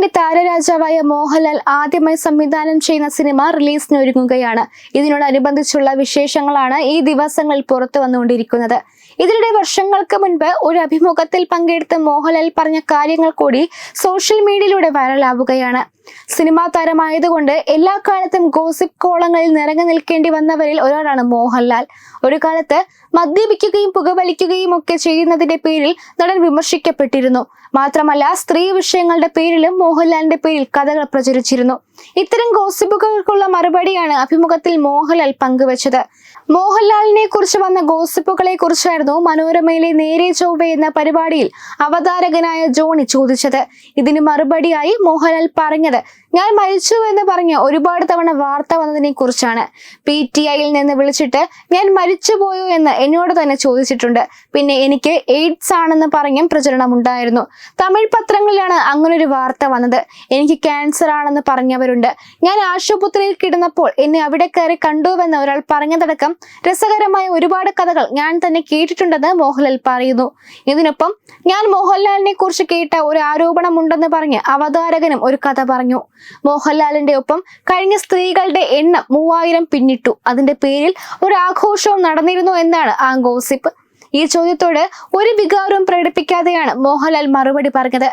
മലയാളത്തിന്റെ താരരാജാവായ മോഹൻലാൽ ആദ്യമായി സംവിധാനം ചെയ്യുന്ന സിനിമ റിലീസിന് ഒരുങ്ങുകയാണ് ഇതിനോടനുബന്ധിച്ചുള്ള വിശേഷങ്ങളാണ് ഈ ദിവസങ്ങളിൽ പുറത്തു വന്നുകൊണ്ടിരിക്കുന്നത്. ഇതിനിടെ വർഷങ്ങൾക്ക് മുൻപ് ഒരു അഭിമുഖത്തിൽ പങ്കെടുത്ത മോഹൻലാൽ പറഞ്ഞ കാര്യങ്ങൾ കൂടി സോഷ്യൽ മീഡിയയിലൂടെ വൈറലാവുകയാണ്. സിനിമാ താരമായതുകൊണ്ട് എല്ലാ കാലത്തും ഗോസിപ്പ് കോളങ്ങളിൽ നിറഞ്ഞു നിൽക്കേണ്ടി വന്നവരിൽ ഒരാളാണ് മോഹൻലാൽ. ഒരു കാലത്ത് മദ്യപിക്കുകയും പുകവലിക്കുകയും ഒക്കെ ചെയ്യുന്നതിന്റെ പേരിൽ നടൻ വിമർശിക്കപ്പെട്ടിരുന്നു. മാത്രമല്ല സ്ത്രീ വിഷയങ്ങളുടെ പേരിലും മോഹൻലാലിന്റെ പേരിൽ കഥകൾ പ്രചരിച്ചിരുന്നു. ഇത്തരം ഗോസിപ്പുകൾക്കുള്ള മറുപടിയാണ് അഭിമുഖത്തിൽ മോഹൻലാൽ പങ്കുവച്ചത്. മോഹൻലാലിനെ കുറിച്ച് വന്ന ഗോസിപ്പുകളെ കുറിച്ചായിരുന്നു മനോരമയിലെ നേരെ ചൊവ്വ എന്ന പരിപാടിയിൽ അവതാരകനായ ജോണി ചോദിച്ചത്. ഇതിന് മറുപടിയായി മോഹൻലാൽ പറഞ്ഞത് ഞാൻ മരിച്ചു എന്ന് പറഞ്ഞ് ഒരുപാട് തവണ വാർത്ത വന്നതിനെ കുറിച്ചാണ്. പി ടി ഐയിൽ നിന്ന് വിളിച്ചിട്ട് ഞാൻ മരിച്ചുപോയോ എന്ന് എന്നോട് തന്നെ ചോദിച്ചിട്ടുണ്ട്. പിന്നെ എനിക്ക് എയ്ഡ്സ് ആണെന്ന് പറഞ്ഞും പ്രചരണമുണ്ടായിരുന്നു. തമിഴ് പത്രങ്ങളിലാണ് അങ്ങനൊരു വാർത്ത വന്നത്. എനിക്ക് ക്യാൻസർ ആണെന്ന് പറഞ്ഞവരുണ്ട് ഞാൻ ആശുപത്രിയിൽ കിടന്നപ്പോൾ എന്നെ അവിടെ കയറി കണ്ടുവെന്ന് ഒരാൾ പറഞ്ഞതടക്കം രസകരമായ ഒരുപാട് കഥകൾ ഞാൻ തന്നെ കേട്ടിട്ടുണ്ടെന്ന് മോഹൻലാൽ പറയുന്നു. ഇതിനൊപ്പം ഞാൻ മോഹൻലാലിനെ കുറിച്ച് കേട്ട ഒരു ആരോപണം ഉണ്ടെന്ന് പറഞ്ഞ് അവതാരകനും ഒരു കഥ പറഞ്ഞു. മോഹൻലാലിന്റെ ഒപ്പം കഴിഞ്ഞ സ്ത്രീകളുടെ എണ്ണം മൂവായിരം പിന്നിട്ടു. അതിന്റെ പേരിൽ ഒരു ആഘോഷവും നടന്നിരുന്നു എന്നാണ് ആ ഗോസിപ്പ് ഈ ചോദ്യത്തോട് ഒരു വികാരവും പ്രകടിപ്പിക്കാതെയാണ് മോഹൻലാൽ മറുപടി പറഞ്ഞത്.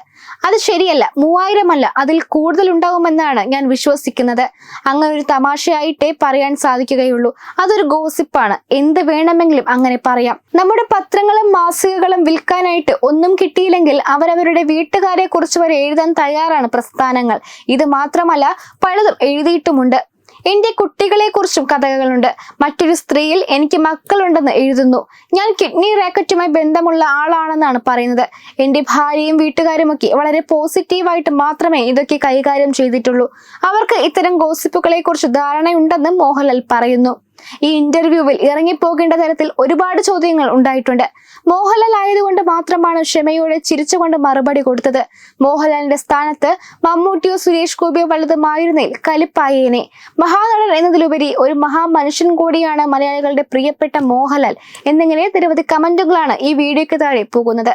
അത് ശരിയല്ല മൂവായിരം അല്ല അതിൽ കൂടുതൽ ഉണ്ടാകുമെന്നാണ് ഞാൻ വിശ്വസിക്കുന്നത്. അങ്ങനെ ഒരു തമാശയായിട്ടേ പറയാൻ സാധിക്കുകയുള്ളൂ. അതൊരു ഗോസിപ്പാണ്. എന്ത് വേണമെങ്കിലും അങ്ങനെ പറയാം. നമ്മുടെ പത്രങ്ങളും മാസികകളും വിൽക്കാനായിട്ട് ഒന്നും കിട്ടിയില്ലെങ്കിൽ അവരവരുടെ വീട്ടുകാരെ കുറിച്ച് വരെ എഴുതാൻ തയ്യാറാണ് പ്രസ്ഥാനങ്ങൾ. ഇത് മാത്രമല്ല പലതും എഴുതിയിട്ടുമുണ്ട്. എന്റെ കുട്ടികളെക്കുറിച്ചും കഥകളുണ്ട്. മറ്റൊരു സ്ത്രീയിൽ എനിക്ക് മക്കളുണ്ടെന്ന് എഴുതുന്നു. ഞാൻ കിഡ്നി റാക്കറ്റുമായി ബന്ധമുള്ള ആളാണെന്നാണ് പറയുന്നത്. എന്റെ ഭാര്യയും വീട്ടുകാരും ഒക്കെ വളരെ പോസിറ്റീവായിട്ട് മാത്രമേ ഇതൊക്കെ കൈകാര്യം ചെയ്തിട്ടുള്ളൂ. അവർക്ക് ഇത്തരം ഗോസിപ്പുകളെക്കുറിച്ച് ധാരണയുണ്ടെന്ന് മോഹൻലാൽ പറയുന്നു. ഈ ഇന്റർവ്യൂവിൽ ഇറങ്ങിപ്പോകേണ്ട തരത്തിൽ ഒരുപാട് ചോദ്യങ്ങൾ ഉണ്ടായിട്ടുണ്ട്. മോഹൻലാൽ ആയതുകൊണ്ട് മാത്രമാണ് ക്ഷമയോടെ ചിരിച്ചുകൊണ്ട് മറുപടി കൊടുത്തത്. മോഹൻലാലിന്റെ സ്ഥാനത്ത് മമ്മൂട്ടിയോ സുരേഷ് ഗോപിയോ വലുതുമായിരുന്നേൽ കലിപ്പായേനെ. മഹാനടൻ എന്നതിലുപരി ഒരു മഹാമനുഷ്യൻ കൂടിയാണ് മലയാളികളുടെ പ്രിയപ്പെട്ട മോഹൻലാൽ. എന്നിങ്ങനെ നിരവധി കമന്റുകളാണ് ഈ വീഡിയോയ്ക്ക് താഴെ പോകുന്നത്.